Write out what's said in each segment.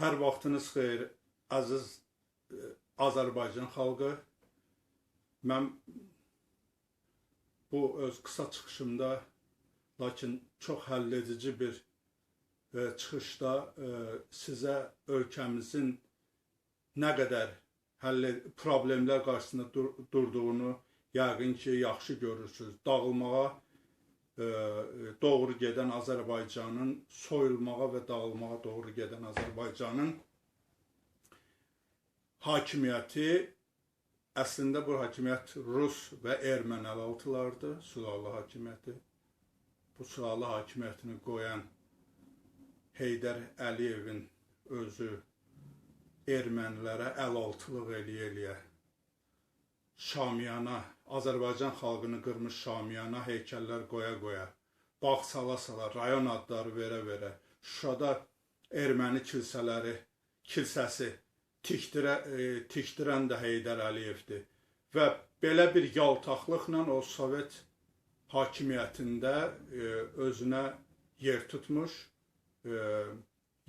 Hər vaxtınız xeyir, əziz e, Azərbaycan xalqı. Mən bu öz qısa çıxışımda, lakin çox həlledici bir e, çıxışda e, sizə ölkəmizin nə qədər həll problemlər qarşısında dur durduğunu yəqin ki, yaxşı görürsünüz. Dağılmağa doğru gedən Azərbaycanın soyulmağa və dağılmağa doğru gedən Azərbaycanın hakimiyyəti əslində bu hakimiyyət Rus və erməni əlaltılardır, sülalı hakimiyyəti. Bu sülalı hakimiyyətini qoyan Heydər Əliyevin özü ermənilərə əlaltılıq eləyə-eləyə Şamiyana, Azərbaycan xalqını qırmış Şamiyana heykəllər qoya-qoya, bağ sala-sala, rayon adları verə-verə, Şuşada erməni kilsələri, kilsəsi tikdirə, e, tikdirən də Heydər Əliyevdir. Və belə bir yaltaqlıqla o Sovet hakimiyyətində e, özünə yer tutmuş. E,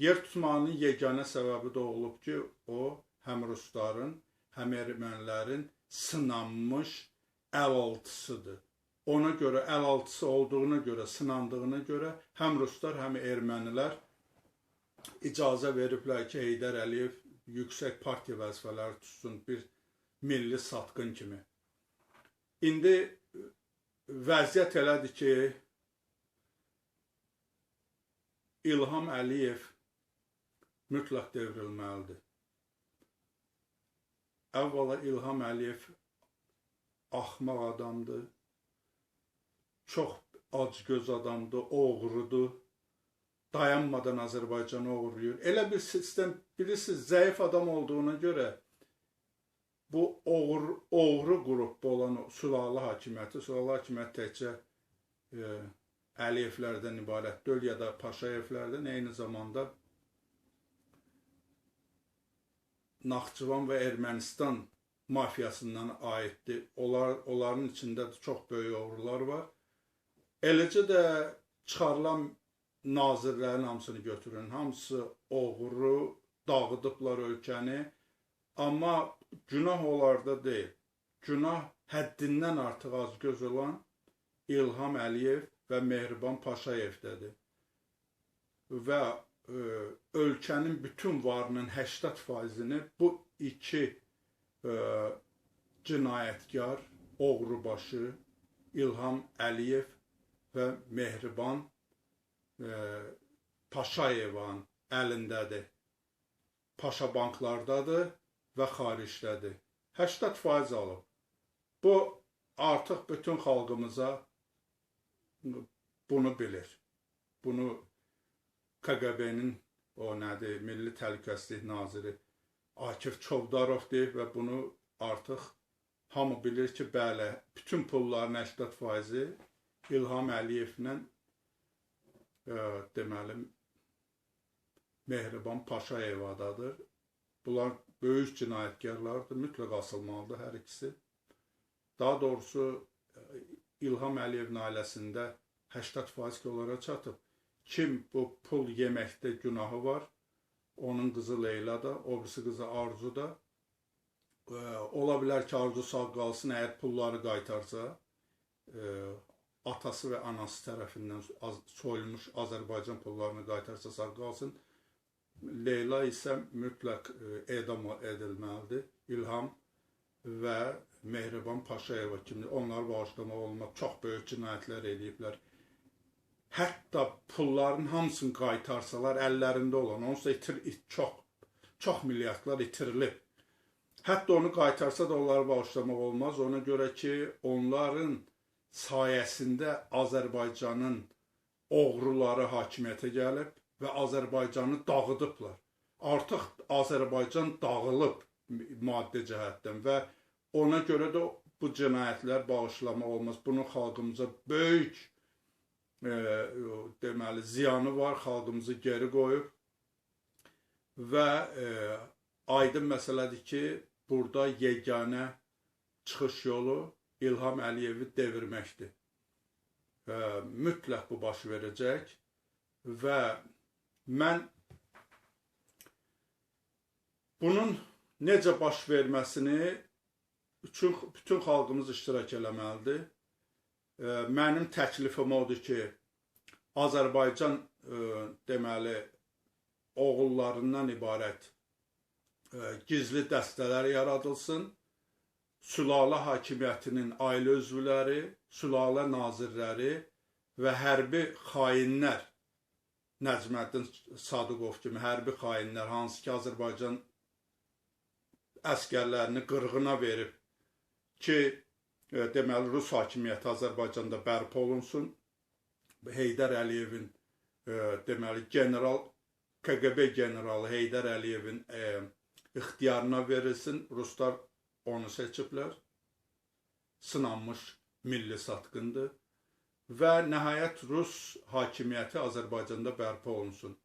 yer tutmağının yeganə səbəbi də olub ki, o həm rusların, həm ermənilərin sınanmış əlaltısıdır. Ona görə əlaltısı olduğuna görə, sınandığına görə həm ruslar, həm ermənilər icazə veriblər ki, Heydər Əliyev yüksək partiya vəzifələri tutsun bir milli satqın kimi. İndi vəziyyət elədir ki, İlham Əliyev mütləq devrilməlidir. Əvvəla İlham Əliyev axmaq adamdır, çox acgöz adamdır, oğrudur dayanmadan Azərbaycanı uğurluyor. Elə bir sistem bilirsiniz zəif adam olduğuna görə bu oğur, oğru qrupda olan sülalı hakimiyyəti, sülalı hakimiyyət təkcə e, Əliyevlərdən ibarət deyil ya da Paşayevlərdən eyni zamanda Naxçıvan və Ermənistan mafiyasından aiddir. Onlar, onların içində də çox böyük oğrular var. Eləcə də çıxarılan nazirlərin hamısını götürün. Hamısı oğru, dağıdıblar ölkəni. Amma günah onlarda deyil. Günah həddindən artıq az göz olan İlham Əliyev və Mehriban Paşayevdədir. Və ölkənin bütün varının 80%-ni bu iki e, cinayətkar, oğrubaşı İlham Əliyev və Mehriban e, Paşayevin əlindədir. Paşa banklardadır və xaricdədir. 80% alıb. Bu artıq bütün xalqımıza bunu bilir. Bunu KGB-nin o nədir, Milli Təhlükəsizlik naziri Akif Çovdarov deyir və bunu artıq hamı bilir ki, bəli, bütün pulların 80%-i İlham Əliyevlə deməli Mehriban Paşayevadadır. Bunlar böyük cinayətkarlardır, mütləq asılmalıdır hər ikisi. Daha doğrusu İlham Əliyevin ailəsində 80% ki onlara çatıb. Kim bu pul yeməkdə günahı var, onun qızı Leyla da, o birisi qızı Arzu da. Ola bilər ki, Arzu sağ qalsın, əgər pulları qaytarsa, atası və anası tərəfindən soyulmuş Azərbaycan pullarını qaytarsa sağ qalsın. Leyla isə mütləq e, edam edilməlidir. İlham və Mehriban Paşayeva kimi onlar bağışlamaq olmaq çox böyük cinayətlər ediblər. Hətta pulların hamısını qaytarsalar əllərində olan, onsuz da itir, it, çox çox milyardlar itirilib. Hətta onu qaytarsa da onları bağışlamaq olmaz. Ona görə ki, onların sayəsində Azərbaycanın oğruları hakimiyyətə gəlib və Azərbaycanı dağıdıblar. Artıq Azərbaycan dağılıb maddi cəhətdən və ona görə də bu cinayətlər bağışlamaq olmaz. Bunun xalqımıza böyük deməli ziyanı var, xalqımızı geri qoyub və e, aydın məsələdir ki, burada yeganə çıxış yolu İlham Əliyevi devirməkdir. Və mütləq bu baş verəcək və mən bunun necə baş verməsini üçün bütün xalqımız iştirak eləməlidir. Mənim təklifim odur ki, Azərbaycan e, deməli oğullarından ibarət e, gizli dəstələr yaradılsın. Sülalə hakimiyyətinin ailə üzvləri, sülalə nazirləri və hərbi xainlər Nəcməddin Sadıqov kimi hərbi xainlər hansı ki Azərbaycan əskərlərini qırğına verib ki, deməli Rus hakimiyyəti Azərbaycanda bərpa olunsun. Heydər Əliyevin e, deməli general KGB generalı Heydər Əliyevin e, ixtiyarına verilsin. Ruslar onu seçiblər. Sınanmış milli satqındır və nəhayət Rus hakimiyyəti Azərbaycanda bərpa olunsun.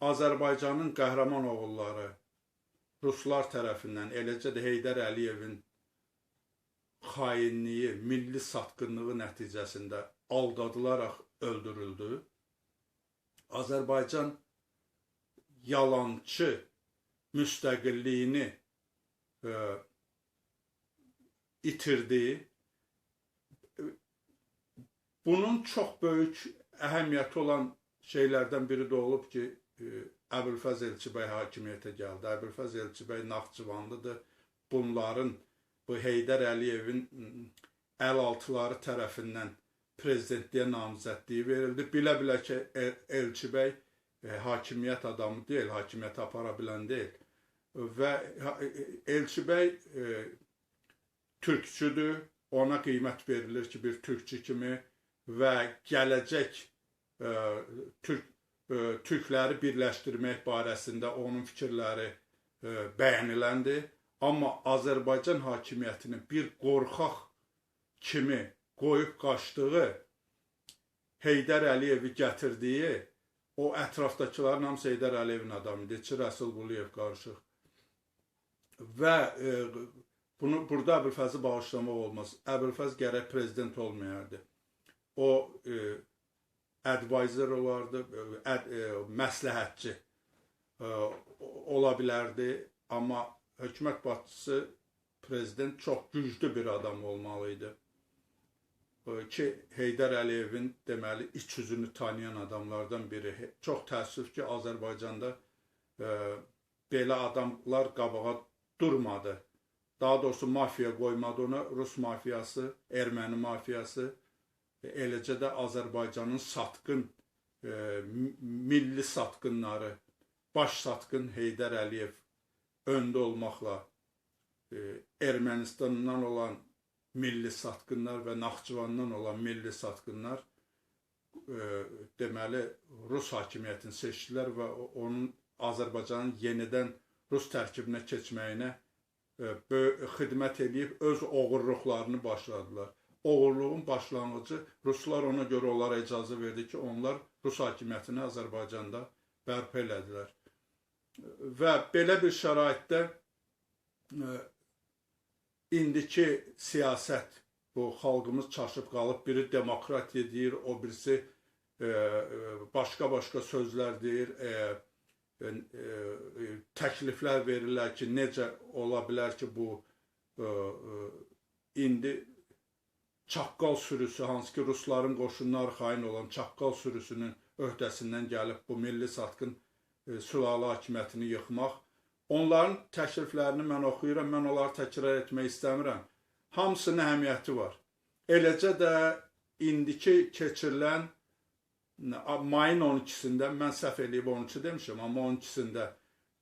Azərbaycanın qəhrəman oğulları Ruslar tərəfindən, eləcə də Heydər Əliyevin xainliyi, milli satqınlığı nəticəsində aldadılaraq öldürüldü. Azərbaycan yalançı müstəqilliyini e, itirdi Bunun çox böyük əhəmiyyəti olan şeylərdən biri də olub ki, e, Əbülfəz Elçibəy hakimiyyətə gəldi. Əbülfəz Elçibəy Naxçıvanlıdır. Bunların bu Heydər Əliyevin əlaltıları tərəfindən prezidentliyə namizədliyi verildi. Bilə-bilə ki, Elçibəy e, hakimiyyət adamı deyil, hakimiyyət apara bilən deyil. Və e, Elçibəy e, türkçüdür, ona qiymət verilir ki, bir türkçü kimi və gələcək e, türk e, türkləri birləşdirmək barəsində onun fikirləri e, bəyəniləndi. Amma Azərbaycan hakimiyyətinin bir qorxaq kimi qoyub qaçdığı Heydər Əliyevi gətirdiyi o ətrafdakıların hamısı Heydər Əliyevin adamıdır. Çi Rəsul Quliyev qarışıq. Və e, bunu burada Əbülfəzi bağışlamaq olmaz. Əbülfəz gərək prezident olmayardı o e, advisor olardı, ad, e, məsləhətçi e, ola bilərdi, amma hökumət başçısı prezident çox güclü bir adam olmalı idi. E, ki Heydər Əliyevin deməli iç yüzünü tanıyan adamlardan biri. Çox təəssüf ki, Azərbaycanda e, belə adamlar qabağa durmadı. Daha doğrusu mafiya qoymadı ona, Rus mafiyası, erməni mafiyası eləcə də Azərbaycanın satqın e, milli satqınları, baş satqın Heydər Əliyev öndə olmaqla e, Ermənistandan olan milli satqınlar və Naxçıvandan olan milli satqınlar e, deməli Rus hakimiyyətini seçdilər və onun Azərbaycanın yenidən Rus tərkibinə keçməyinə e, xidmət edib öz oğurluqlarını başladılar oğurluğun başlanğıcı Ruslar ona görə onlara icazə verdi ki, onlar Rus hakimiyyətini Azərbaycanda bərpa elədilər. Və belə bir şəraitdə e, indiki siyasət bu xalqımız çaşıb qalıb, biri demokratiya deyir, o birisi başqa-başqa e, sözlər deyir, e, e, e, təkliflər verirlər ki, necə ola bilər ki, bu e, e, indi Çaqqal sürüsü, hansı ki Rusların qoşunları xain olan Çaqqal sürüsünün öhdəsindən gəlib bu milli satqın e, sülalə hakimiyyətini yıxmaq. Onların təkliflərini mən oxuyuram, mən onları təkrar etmək istəmirəm. Hamısının əhəmiyyəti var. Eləcə də indiki keçirilən mayın 12-sində, mən səhv eləyib 13 demişəm, amma 12-sində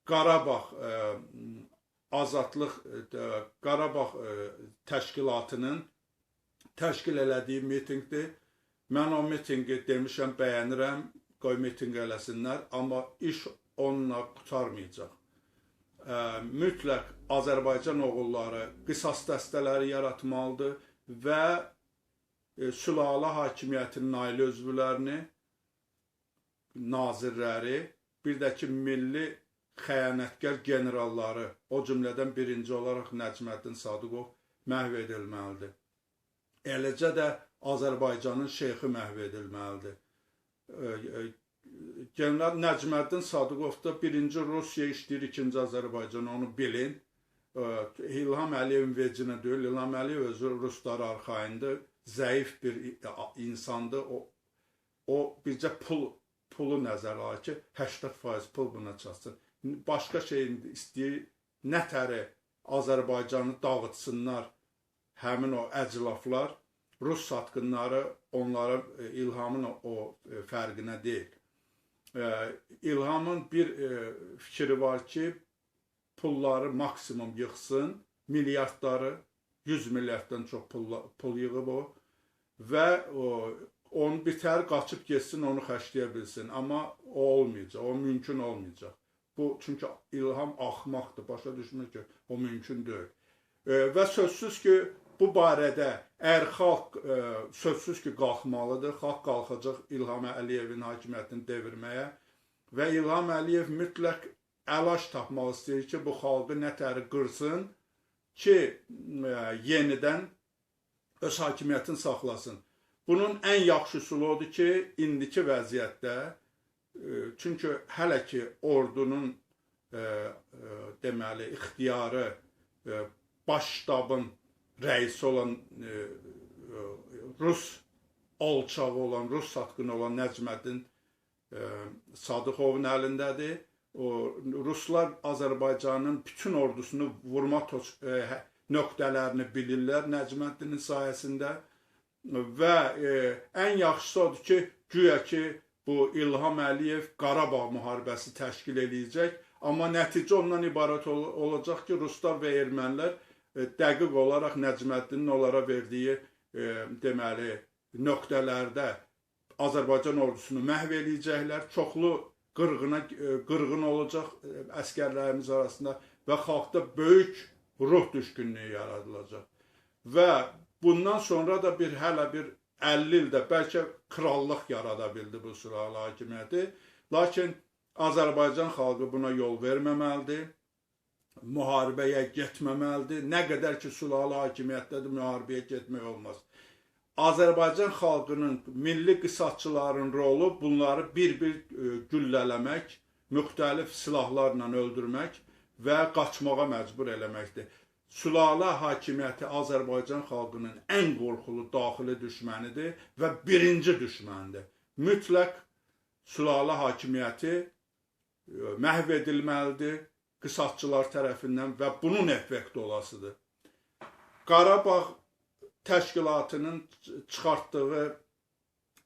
Qarabağ e, Azadlıq e, Qarabağ ə, təşkilatının təşkil elədiyi mitinqdir. Mən o mitinqi demişəm, bəyənirəm, qoy mitinq eləsinlər, amma iş onunla qutarmayacaq. Ə, mütləq Azərbaycan oğulları qisas dəstələri yaratmalıdır və e, sülalə hakimiyyətinin ailə üzvlərini, nazirləri, bir də ki, milli xəyanətkar generalları, o cümlədən birinci olaraq Nəcməddin Sadıqov məhv edilməlidir eləcə də Azərbaycanın şeyxi məhv edilməlidir. general Nəcməddin Sadıqov da birinci Rusiya işləyir, ikinci Azərbaycan, onu bilin. İlham Əliyevin vecinə deyil, İlham Əliyev özü ruslara arxayındır, zəif bir insandır. O, o bircə pul pulu nəzərə alır ki, 80% pul buna çatsın. Başqa şey istəyir, nətəri Azərbaycanı dağıtsınlar həmin o əclaflar, Rus satqınları onların e, İlhamın o e, fərqinə deyil. E, İlhamın bir fikri var ki, pulları maksimum yığsın, milyardları, 100 milyarddan çox pul, pul yığıb o və o, onu bitər, qaçıb getsin, onu xərcləyə bilsin. Amma o olmayacaq, o mümkün olmayacaq. Bu çünki İlham axmaqdır, başa düşmür ki, o mümkün deyil. E, və sözsüz ki, bu barədə əgər xalq ə, e, sözsüz ki, qalxmalıdır, xalq qalxacaq İlham Əliyevin hakimiyyətini devirməyə və İlham Əliyev mütləq əlac tapmaq istəyir ki, bu xalqı nətəri qırsın ki, ə, e, yenidən öz hakimiyyətini saxlasın. Bunun ən yaxşı üsulu odur ki, indiki vəziyyətdə e, çünki hələ ki ordunun ə, ə, deməli ixtiyarı ə, baş ştabın rəisi olan e, e, Rus alçağı olan, Rus satqını olan Nəcməddin e, Sadıxovun əlindədir. O Ruslar Azərbaycanın bütün ordusunu vurma toç, e, hə, nöqtələrini bilirlər Nəcməddinin sayəsində və e, ən yaxşısı odur ki, güya ki bu İlham Əliyev Qarabağ müharibəsi təşkil eləyəcək, amma nəticə ondan ibarət ol olacaq ki, ruslar və ermənilər dəqiq olaraq Nəcməddinin onlara verdiyi e, deməli nöqtələrdə Azərbaycan ordusunu məhv eləyəcəklər. Çoxlu qırğına e, qırğın olacaq e, əskərlərimiz arasında və xalqda böyük ruh düşkünlüyü yaradılacaq. Və bundan sonra da bir hələ bir 50 ildə bəlkə krallıq yarada bildi bu sülalə hakimiyyəti. Lakin Azərbaycan xalqı buna yol verməməlidir müharibəyə getməməlidir. Nə qədər ki, sülalə hakimiyyətdədir, müharibəyə getmək olmaz. Azərbaycan xalqının, milli qisasçıların rolu bunları bir-bir e, güllələmək, müxtəlif silahlarla öldürmək və qaçmağa məcbur eləməkdir. Sülalə hakimiyyəti Azərbaycan xalqının ən qorxulu daxili düşmənidir və birinci düşmənidir. Mütləq sülalə hakimiyyəti e, məhv edilməlidir qısaltçılar tərəfindən və bunun effekti olasıdır. Qarabağ təşkilatının çıxartdığı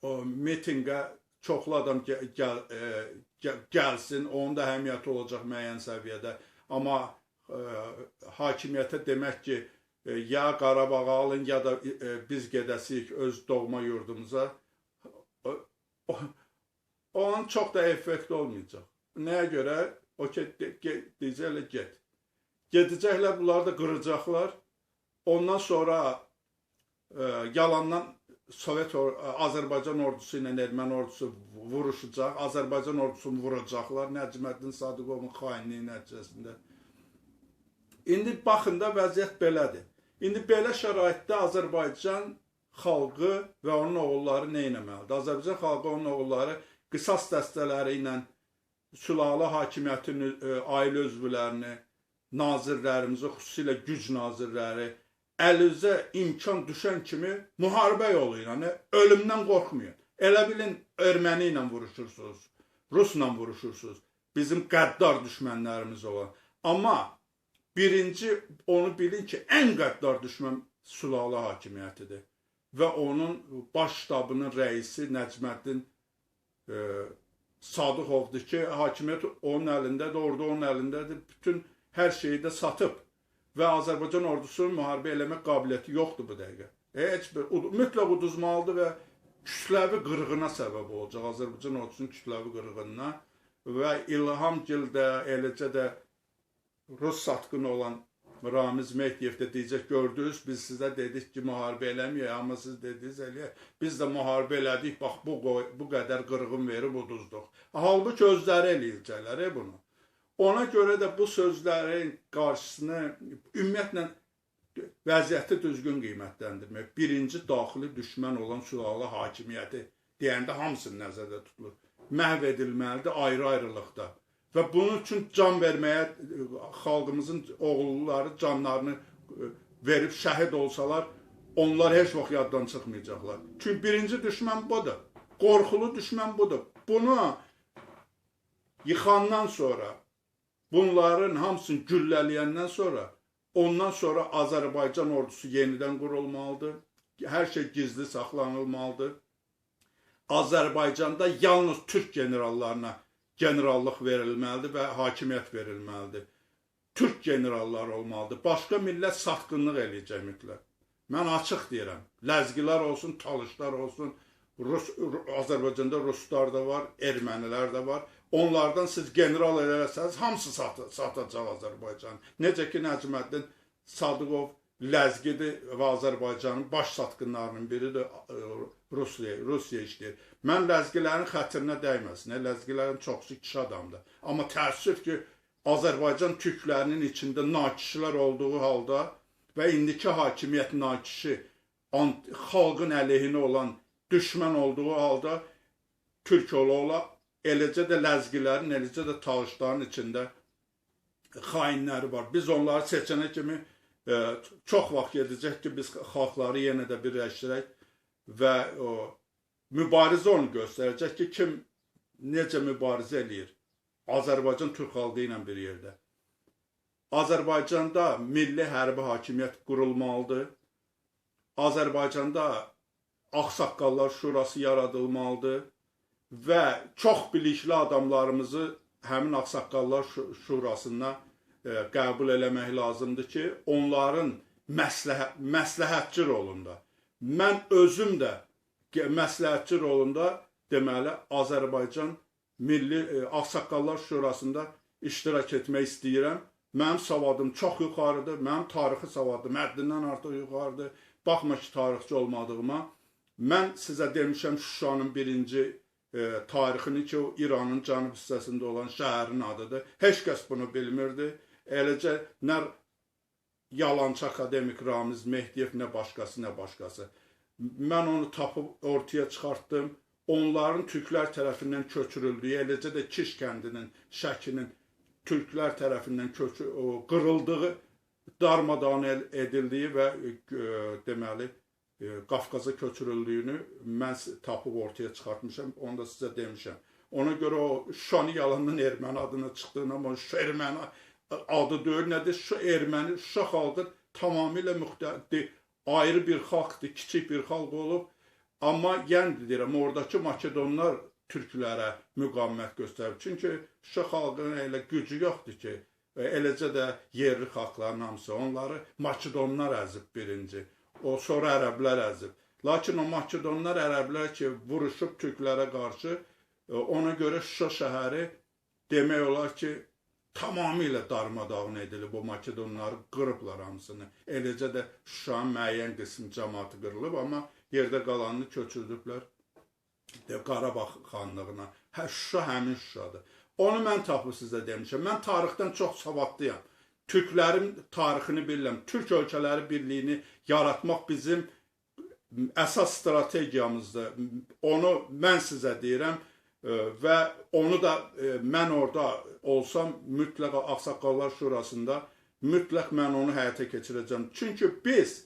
o mitinqə çoxlu adam gəl, gəl, e, gəlsin, onun da əhəmiyyəti olacaq müəyyən səviyyədə. Amma ə, e, hakimiyyətə demək ki, ə, e, ya Qarabağı alın, ya da ə, biz gedəsik öz doğma yurdumuza. Onun çox da effekt olmayacaq. Nəyə görə? O ki, deyəcəklər get. Gedəcəklər, bunları da qıracaqlar. Ondan sonra e, yalandan Sovet or Azərbaycan ordusu ilə erməni ordusu vuruşacaq. Azərbaycan ordusunu vuracaqlar Nəcməddin Sadıqovun xainliyi nəticəsində. İndi baxın da vəziyyət belədir. İndi belə şəraitdə Azərbaycan xalqı və onun oğulları nə etməlidir? Azərbaycan xalqı onun oğulları qisas dəstələri ilə sülalə hakimiyyətinin e, ailə üzvlərini, nazirlərimizi, xüsusilə güc nazirləri əlinizə imkan düşən kimi müharibə yolu ilə, yəni ölümdən qorxmayın. Elə bilin erməni ilə vuruşursunuz, rusla vuruşursunuz. Bizim qəddar düşmənlərimiz olan. Amma birinci onu bilin ki, ən qəddar düşmən sülalə hakimiyyətidir və onun baş ştabının rəisi Nəcməddin e, Sadıqovdur ki, hakimiyyət onun əlindədir, ordu onun əlindədir. Bütün hər şeyi də satıb və Azərbaycan ordusunun müharibə eləmək qabiliyyəti yoxdur bu dəqiqə. Heç bir mütləq uduzmalıdır və kütləvi qırğına səbəb olacaq Azərbaycan ordusunun kütləvi qırğınına və İlham Gildə, eləcə də Rus satqını olan Ramiz Mehdiyev də deyəcək, gördünüz, biz sizə dedik ki, müharibə eləməyək, amma siz dediniz eləyək. Biz də müharibə elədik, bax bu, bu qədər qırğın verib uduzduq. Halbuki özləri eləyəcəklər e, bunu. Ona görə də bu sözlərin qarşısını ümumiyyətlə vəziyyəti düzgün qiymətləndirmək, birinci daxili düşmən olan sülalə hakimiyyəti deyəndə hamısını nəzərdə tutulur. məhv edilməlidir ayrı-ayrılıqda. Və bunun üçün can verməyə e, xalqımızın oğulları canlarını e, verib şəhid olsalar, onlar heç vaxt yaddan çıxmayacaqlar. Çünki birinci düşmən budur. Qorxulu düşmən budur. Bunu yıxandan sonra, bunların hamısını güllələyəndən sonra, ondan sonra Azərbaycan ordusu yenidən qurulmalıdır. Hər şey gizli saxlanılmalıdır. Azərbaycanda yalnız türk generallarına generallıq verilməlidir və hakimiyyət verilməlidir. Türk generalları olmalıdır. Başqa millət satqınlıq eləyəcək mütləq. Mən açıq deyirəm. Ləzgilər olsun, talışlar olsun, Rus Azərbaycanda ruslar da var, ermənilər də var. Onlardan siz general eləsəniz, hamısı sat satacaq Azərbaycan. Necə ki Nəcməddin Sadıqov ləzgidir və Azərbaycanın baş satqınlarının biridir Rusiya, Rusiya işləyir. Mən ləzgilərin xətrinə dəyməsin. Ləzgilərin çoxsu kişi adamdır. Amma təəssüf ki, Azərbaycan türklərinin içində nakişlər olduğu halda və indiki hakimiyyət nakişi xalqın əleyhinə olan düşmən olduğu halda türk ola-ola eləcə də ləzgilərin, eləcə də talışların içində xainləri var. Biz onları seçənə kimi çox vaxt gedəcək ki, biz xalqları yenə də birləşdirək və o mübarizə onu göstərəcək ki, kim necə mübarizə eləyir. Azərbaycan türk xalqı ilə bir yerdə. Azərbaycanda milli hərbi hakimiyyət qurulmalıdır. Azərbaycanda Ağsaqqallar Şurası yaradılmalıdır və çox bilikli adamlarımızı həmin Ağsaqqallar Şurasına E, qəbul eləmək lazımdır ki, onların məsləhə, məsləhətçi rolunda. Mən özüm də məsləhətçi rolunda deməli Azərbaycan Milli e, Ağsaqqallar Şurasında iştirak etmək istəyirəm. Mənim savadım çox yuxarıdır, mənim tarixi savadım həddindən artıq yuxarıdır. Baxma ki, tarixçi olmadığıma. Mən sizə demişəm Şuşanın birinci e, tarixini ki, o İranın cənub hissəsində olan şəhərin adıdır. Heç kəs bunu bilmirdi. Eləcə nə yalançı akademik Ramiz Mehdiyev, nə başqası, nə başqası. Mən onu tapıb ortaya çıxartdım. Onların türklər tərəfindən köçürüldüyü, eləcə də Kiş kəndinin, Şəkinin türklər tərəfindən köçü, o, qırıldığı, darmadağın edildiyi və e, deməli e, Qafqaza köçürüldüyünü mən tapıb ortaya çıxartmışam. Onu da sizə demişəm. Ona görə o Şuşanı yalandan erməni adına çıxdığına, amma şu erməni adı deyil, nədir? Şu erməni, Şuşa xalqı tamamilə müxtəlif, ayrı bir xalqdır, kiçik bir xalq olub. Amma yəni deyirəm, oradakı Makedonlar türklərə müqavimət göstərib. Çünki Şuşa xalqının elə gücü yoxdur ki, eləcə də yerli xalqların hamısı onları Makedonlar əzib birinci. O sonra ərəblər əzib. Lakin o Makedonlar, ərəblər ki, vuruşub türklərə qarşı, ona görə Şuşa şəhəri demək olar ki, tamamilə darmadağın edilib, o Makedonları qırıblar hamısını. Eləcə də Şuşanın müəyyən qism cəmatı qırılıb, amma yerdə qalanını köçürdüblər de Qarabağ xanlığına. Hə Şuşa həmin Şuşadır. Onu mən tapıb sizə demişəm. Mən tarixdən çox savadlıyam. Türklərin tarixini bilirəm. Türk ölkələri birliyini yaratmaq bizim əsas strategiyamızdır. Onu mən sizə deyirəm və onu da e, mən orada olsam mütləq Ağsaqqallar Şurasında mütləq mən onu həyata keçirəcəm. Çünki biz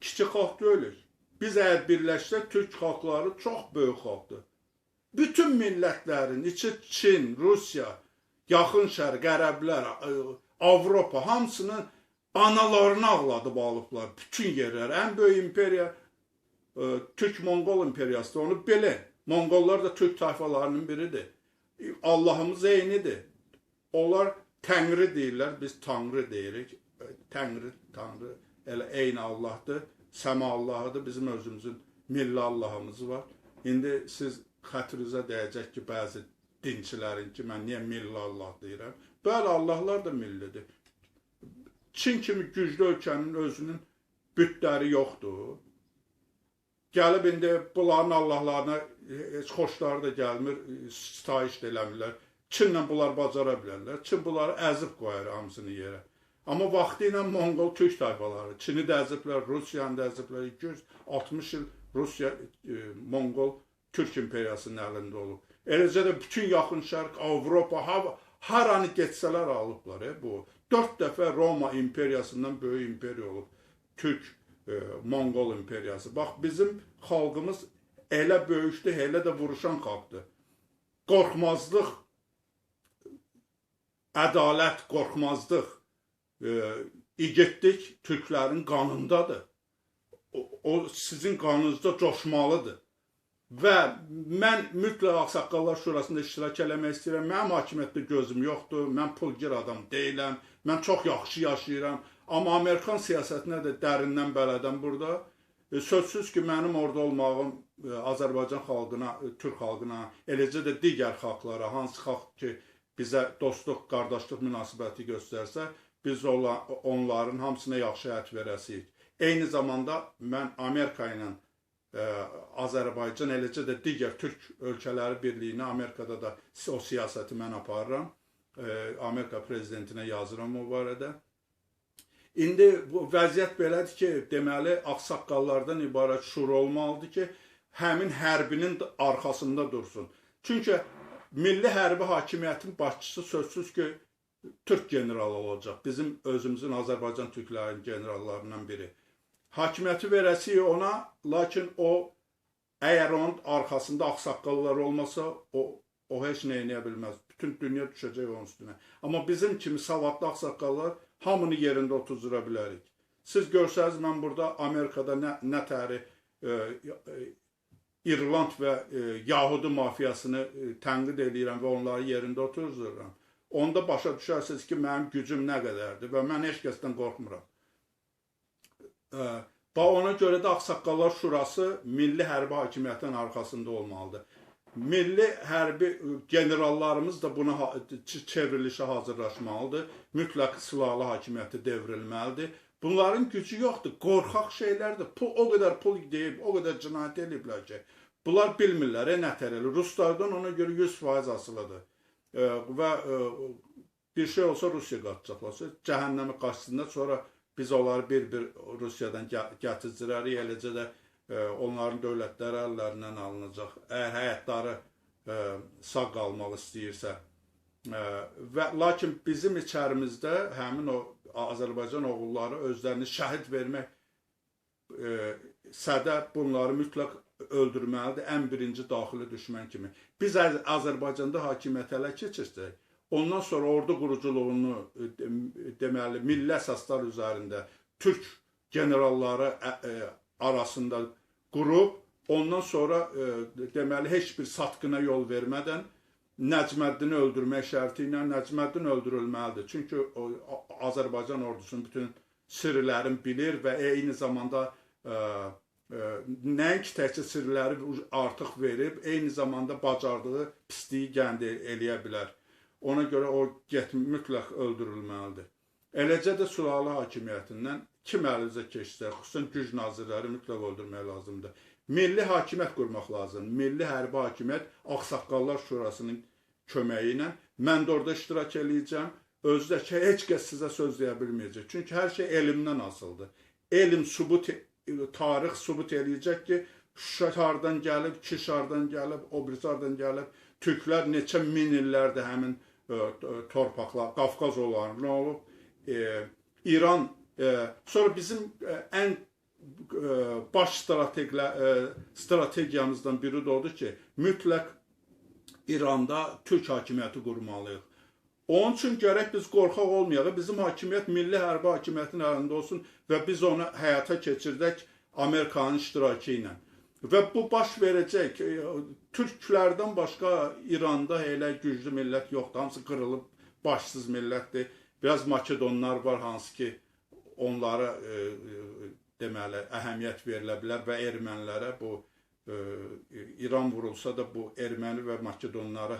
kiçik xalq deyilik. Biz əgər birləşsək türk xalqları çox böyük xalqdır. Bütün millətlərin, içi Çin, Rusiya, Yaxın Şərq, Ərəblər, Avropa hamısının analarını ağladıb alıblar bütün yerlər. Ən böyük imperiya Türk-Mongol imperiyasıdır. Onu bilin. Monqollar da türk tayfalarının biridir. Allahımız eynidir. Onlar Təngri deyirlər, biz Tanrı deyirik. Təngri, Tanrı elə eyni Allahdır. Səma Allahıdır. Bizim özümüzün milli Allahımız var. İndi siz xətrinizə dəyəcək ki, bəzi dinçilərin ki, mən niyə milli Allah deyirəm? Bəli, Allahlar da millidir. Çin kimi güclü ölkənin özünün bütləri yoxdur. Gəlib indi bunların Allahlarına heç xoşları da gəlmir, sitayiş də eləmirlər. Çinlə bunlar bacara bilərlər. Çin bunları əzib qoyar hamısını yerə. Amma vaxtı ilə Monqol türk tayfaları Çini də əziblər, Rusiyanı da əziblər. 260 il Rusiya, e, Monqol türk imperiyasının əlində olub. Eləcə də bütün yaxın şərq, Avropa, ha, haranı getsələr alıblar e, bu. 4 dəfə Roma imperiyasından böyük imperiya olub. Türk, e, Monqol imperiyası. Bax bizim xalqımız elə böyükdür, elə də vuruşan xalqdır. Qorxmazlıq, ədalət, qorxmazlıq, e, igidlik türklərin qanındadır. O, o sizin qanınızda coşmalıdır. Və mən mütləq Ağsaqqallar Şurasında iştirak eləmək istəyirəm. Mənim hakimiyyətdə gözüm yoxdur. Mən pulgir adam deyiləm. Mən çox yaxşı yaşayıram. Amma Amerikan siyasətinə də dərindən bələdəm burada. E, sözsüz ki, mənim orada olmağım e, Azərbaycan xalqına, e, türk xalqına, eləcə də digər xalqlara, hansı xalq ki, bizə dostluq, qardaşlıq münasibəti göstərsə, biz onların hamısına yaxşı ət verəsiyik. Eyni zamanda mən Amerika ilə Azərbaycan, eləcə də digər türk ölkələri birliyinə Amerikada da o siyasəti mən aparıram. Amerika prezidentinə yazıram o barədə. İndi bu vəziyyət belədir ki, deməli ağsaqqallardan ibarət şura olmalıdır ki, həmin hərbinin arxasında dursun. Çünki milli hərbi hakimiyyətin başçısı sözsüz ki, Türk generalı olacaq. Bizim özümüzün Azərbaycan türklərinin generallarından biri hakimiyyəti verəsiyik ona, lakin o əgər onun arxasında ağsaqqallar olmasa, o o heç nə edə bilməz. Bütün dünya düşəcək onun üstünə. Amma bizim kimi savadlı ağsaqqallar hamını yerində otuzdura bilərik. Siz görsəniz mən burada Amerikada nə nə təri e, e, İrland və e, Yahudi mafiyasını e, tənqid edirəm və onları yerində oturdururam. Onda başa düşərsiniz ki, mənim gücüm nə qədərdir və mən heç kəsdən qorxmuram. Və ona görə də Ağsaqqallar Şurası milli hərbi hakimiyyətin arxasında olmalıdır. Milli hərbi generallarımız da buna çevrilişə hazırlaşmalıdır. Mütləq silahlı hakimiyyəti devrilməlidir. Bunların gücü yoxdur. Qorxaq şeylərdir. Pul, o qədər pul deyib, o qədər cinayət ediblər ki, bunlar bilmirlər, e, nətər elə. Ruslardan ona görə 100% asılıdır. E, və e, bir şey olsa Rusiya qaçacaqlar. Cəhənnəmi qaçsınlar, sonra Biz onları bir-bir Rusiyadan gətiricilərik, eləcə də onların dövlətləri əllərindən alınacaq. Əgər həyatları e, sağ qalmaq istəyirsə. E, və lakin bizim içərimizdə həmin o Azərbaycan oğulları özlərini şəhid vermək sədə bunları mütləq öldürməlidir ən birinci daxili düşmən kimi. Biz Azərbaycanda hakimiyyət ələ keçirsək, Ondan sonra ordu quruculuğunu e, deməli milli əsaslar üzərində türk generalları ə, ə, e, arasında qurub ondan sonra e, deməli heç bir satqına yol vermədən Nəcməddini öldürmək şərti ilə Nəcməddin öldürülməlidir. Çünki o, Azərbaycan ordusunun bütün sirlərini bilir və eyni zamanda ə, ə, nəinki təkcə sirləri artıq verib, eyni zamanda bacardığı pisliyi gənd eləyə bilər. Ona görə o get mütləq öldürülməlidir. Eləcə də sülalə hakimiyyətindən kim əlinizə keçsə, xüsusən güc nazirləri mütləq öldürmək lazımdır. Milli hakimiyyət qurmaq lazımdır. Milli hərbi hakimiyyət Ağsaqqallar Şurasının köməyi ilə mən də orada iştirak eləyəcəm. Özü də ki, heç kəs sizə söz deyə bilməyəcək. Çünki hər şey elmdən asılıdır. Elm sübut, tarix sübut eləyəcək ki, Şuşa hardan gəlib, Kiş hardan gəlib, o birisi hardan gəlib. Türklər neçə min illərdir həmin torpaqlar, Qafqaz nə olub? E, İran e, sonra bizim e, ən e, baş strategiya e, strategiyamızdan biri də odur ki, mütləq İranda türk hakimiyyəti qurmalıyıq. Onun üçün gərək biz qorxaq olmayaq. Bizim hakimiyyət milli hərbi hakimiyyətin əlində olsun və biz onu həyata keçirdək Amerikanın iştirakı ilə. Və bu baş verəcək. Türklərdən başqa İranda elə güclü millət yoxdur. Hamısı qırılıb başsız millətdir. Biraz Makedonlar var hansı ki onlara e, e, deməli əhəmiyyət verilə bilər və ermənilərə bu e, İran vurulsa da bu erməni və Makedonları